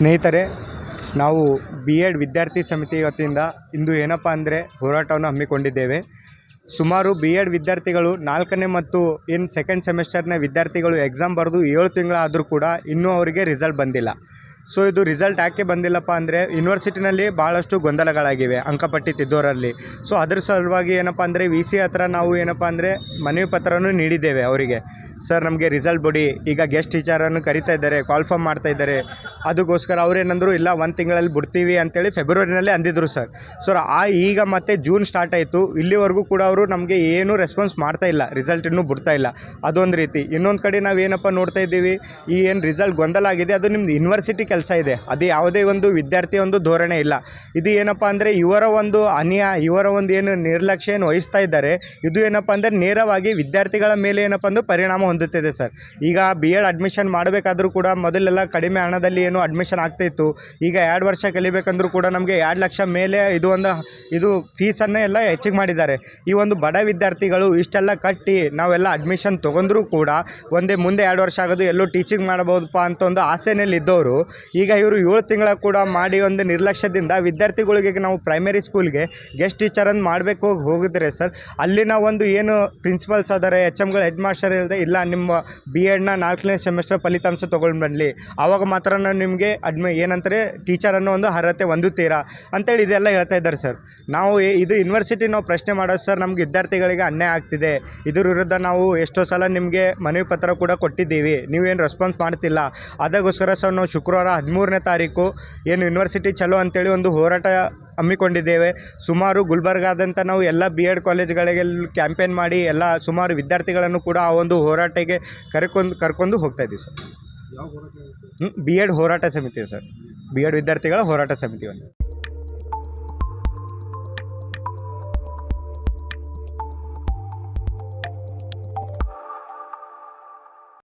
ಸ್ನೇಹಿತರೆ, ನಾವು B Ed ವಿದ್ಯಾರ್ಥಿ ಸಮಿತಿ ವತಿಯಿಂದ ಇಂದು ಏನಪ್ಪ ಅಂದರೆ ಹೋರಾಟವನ್ನು ಹಮ್ಮಿಕೊಂಡಿದ್ದೇವೆ. ಸುಮಾರು ಬಿ ಎಡ್ ವಿದ್ಯಾರ್ಥಿಗಳು ನಾಲ್ಕನೇ ಮತ್ತು ಇನ್ನು ಸೆಕೆಂಡ್ ಸೆಮಿಸ್ಟರ್ನ ವಿದ್ಯಾರ್ಥಿಗಳು ಎಕ್ಸಾಮ್ ಬರೆದು ಏಳು ತಿಂಗಳಾದರೂ ಕೂಡ ಇನ್ನೂ ಅವರಿಗೆ ರಿಸಲ್ಟ್ ಬಂದಿಲ್ಲ. ಸೊ ಇದು ರಿಸಲ್ಟ್ ಯಾಕೆ ಬಂದಿಲ್ಲಪ್ಪ ಅಂದರೆ ಯೂನಿವರ್ಸಿಟಿನಲ್ಲಿ ಭಾಳಷ್ಟು ಗೊಂದಲಗಳಾಗಿವೆ, ಅಂಕಪಟ್ಟಿ ತಿದ್ದೋರಲ್ಲಿ. ಸೊ ಅದರ ಸಲುವಾಗಿ ಏನಪ್ಪ ಅಂದರೆ ವಿ ಸಿ ಹತ್ರ ನಾವು ಏನಪ್ಪ ಅಂದರೆ ಮನವಿ ಪತ್ರವನ್ನು ನೀಡಿದ್ದೇವೆ ಅವರಿಗೆ. ಸರ್, ನಮಗೆ ರಿಸಲ್ಟ್ ಬಿಡಿ. ಈಗ ಗೆಸ್ಟ್ ಟೀಚರನ್ನು ಕರಿತಾ ಇದ್ದಾರೆ ಕಾಲ್ಫಾರ್ಮ್ ಮಾಡ್ತಾ ಇದ್ದಾರೆ. ಅದಕ್ಕೋಸ್ಕರ ಅವ್ರೇನಂದ್ರು ಇಲ್ಲ, ಒಂದು ತಿಂಗಳಲ್ಲಿ ಬಿಡ್ತೀವಿ ಅಂತೇಳಿ ಫೆಬ್ರವರಿನಲ್ಲಿ ಅಂದಿದ್ರು ಸರ್. ಸೊ ಆ ಈಗ ಮತ್ತೆ ಜೂನ್ ಸ್ಟಾರ್ಟ್ ಆಯಿತು. ಇಲ್ಲಿವರೆಗೂ ಕೂಡ ಅವರು ನಮಗೆ ಏನೂ ರೆಸ್ಪಾನ್ಸ್ ಮಾಡ್ತಾ ಇಲ್ಲ. ರಿಸಲ್ಟ್ ಇನ್ನೂ ಬಿಡ್ತಾ ಇಲ್ಲ. ಅದೊಂದು ರೀತಿ. ಇನ್ನೊಂದು ಕಡೆ ನಾವು ಏನಪ್ಪ ನೋಡ್ತಾ ಇದ್ದೀವಿ, ಈ ಏನು ರಿಸಲ್ಟ್ ಗೊಂದಲ ಆಗಿದೆ, ಅದು ನಿಮ್ಮ ಯೂನಿವರ್ಸಿಟಿ ಕೆಲಸ ಇದೆ. ಅದು ಯಾವುದೇ ಒಂದು ವಿದ್ಯಾರ್ಥಿ ಒಂದು ಧೋರಣೆ ಇಲ್ಲ. ಇದು ಏನಪ್ಪ ಅಂದರೆ, ಇವರ ಒಂದು ಅನ್ಯ ಇವರ ಒಂದು ಏನು ನಿರ್ಲಕ್ಷ್ಯ ಏನು ವಹಿಸ್ತಾ ಇದ್ದಾರೆ, ಇದು ಏನಪ್ಪ ಅಂದರೆ ನೇರವಾಗಿ ವಿದ್ಯಾರ್ಥಿಗಳ ಮೇಲೆ ಏನಪ್ಪ ಅಂದ್ರೆ ಪರಿಣಾಮ ಹೊಂದುತ್ತಿದೆ ಸರ್. ಈಗ ಬಿ ಎಡ್ ಅಡ್ಮಿಷನ್ ಮಾಡಬೇಕಾದ್ರೂ ಕೂಡ ಮೊದಲೆಲ್ಲ ಕಡಿಮೆ ಹಣದಲ್ಲಿ ಏನು ಅಡ್ಮಿಷನ್ ಆಗ್ತಾಯಿತ್ತು ಈಗ ಎರಡು ವರ್ಷ ಕಲಿಬೇಕಂದ್ರೂ ಕೂಡ ನಮಗೆ ಎರಡು ಲಕ್ಷ ಮೇಲೆ ಇದು ಒಂದು ಇದು ಫೀಸನ್ನು ಎಲ್ಲ ಹೆಚ್ಚಿಗೆ ಮಾಡಿದ್ದಾರೆ. ಈ ಒಂದು ಬಡ ವಿದ್ಯಾರ್ಥಿಗಳು ಇಷ್ಟೆಲ್ಲ ಕಟ್ಟಿ ನಾವೆಲ್ಲ ಅಡ್ಮಿಷನ್ ತೊಗೊಂಡ್ರೂ ಕೂಡ ಒಂದೇ ಮುಂದೆ ಎರಡು ವರ್ಷ ಆಗೋದು ಎಲ್ಲೂ ಟೀಚಿಂಗ್ ಮಾಡ್ಬೋದಪ್ಪ ಅಂತ ಒಂದು ಆಸೆನಲ್ಲಿ ಇದ್ದವರು. ಈಗ ಇವರು ಏಳು ತಿಂಗಳ ಕೂಡ ಮಾಡಿ ಒಂದು ನಿರ್ಲಕ್ಷ್ಯದಿಂದ ವಿದ್ಯಾರ್ಥಿಗಳಿಗೆ ನಾವು ಪ್ರೈಮರಿ ಸ್ಕೂಲ್ಗೆ ಗೆಸ್ಟ್ ಟೀಚರ್ ಅಂತ ಮಾಡಬೇಕು ಹೋಗಿದ್ರೆ ಸರ್, ಅಲ್ಲಿನ ಒಂದು ಏನು ಪ್ರಿನ್ಸಿಪಲ್ಸ್ ಅದಾರೆ ಎಚ್ ಎಮ್ಗಳು ಹೆಡ್ ಮಾಸ್ಟರ್ ಇಲ್ಲದೆ, ಇಲ್ಲ ನಿಮ್ಮ ಬಿ ಎಡ್ನ ನಾಲ್ಕನೇ ಸೆಮಿಸ್ಟರ್ ಫಲಿತಾಂಶ ತೊಗೊಂಡು ಬರಲಿ ಆವಾಗ ಮಾತ್ರ ನಿಮಗೆ ಅಡ್ಮಿ ಏನಂತಾರೆ ಟೀಚರ್ ಅನ್ನೋ ಒಂದು ಅರ್ಹತೆ ಹೊಂದುತ್ತೀರಾ? ಅಂತೇಳಿ ಇದೆಲ್ಲ ಹೇಳ್ತಾ ಇದ್ದಾರೆ ಸರ್. ನಾವು ಇದು ಯೂನಿವರ್ಸಿಟಿ ನಾವು ಪ್ರಶ್ನೆ ಮಾಡೋದು ಸರ್ ನಮ್ಗೆ ವಿದ್ಯಾರ್ಥಿಗಳಿಗೆ ಅನ್ಯಾಯ ಆಗ್ತಿದೆ. ಇದ್ರ ವಿರುದ್ಧ ನಾವು ಎಷ್ಟೋ ಸಲ ನಿಮಗೆ ಮನವಿ ಪತ್ರ ಕೂಡ ಕೊಟ್ಟಿದ್ದೀವಿ. ನೀವೇನು ರೆಸ್ಪಾನ್ಸ್ ಮಾಡ್ತಿಲ್ಲ. ಅದಕ್ಕೋಸ್ಕರ ಸರ್ ನಾವು ಶುಕ್ರವಾರ ಹದಿಮೂರನೇ ತಾರೀಕು ಏನು ಯೂನಿವರ್ಸಿಟಿ ಚಲೋ ಅಂತೇಳಿ ಒಂದು ಹೋರಾಟ ಹಮ್ಮಿಕೊಂಡಿದ್ದೇವೆ. ಸುಮಾರು ಗುಲ್ಬರ್ಗಾದಂಥ ನಾವು ಎಲ್ಲ ಬಿ ಎಡ್ ಕಾಲೇಜ್ಗಳಿಗೆ ಕ್ಯಾಂಪೇನ್ ಮಾಡಿ ಎಲ್ಲ ಸುಮಾರು ವಿದ್ಯಾರ್ಥಿಗಳನ್ನು ಕೂಡ ಆ ಒಂದು ಹೋರಾಟಕ್ಕೆ ಕರ್ಕೊಂಡು ಕರ್ಕೊಂಡು ಹೋಗ್ತಾ ಇದ್ದೀವಿ ಸರ್ ಬಿ ಎಡ್ ಹೋರಾಟ ಸಮಿತಿ ಸರ್ ಬಿ ಎಡ್ ವಿದ್ಯಾರ್ಥಿಗಳ ಹೋರಾಟ ಸಮಿತಿ ಒಂದು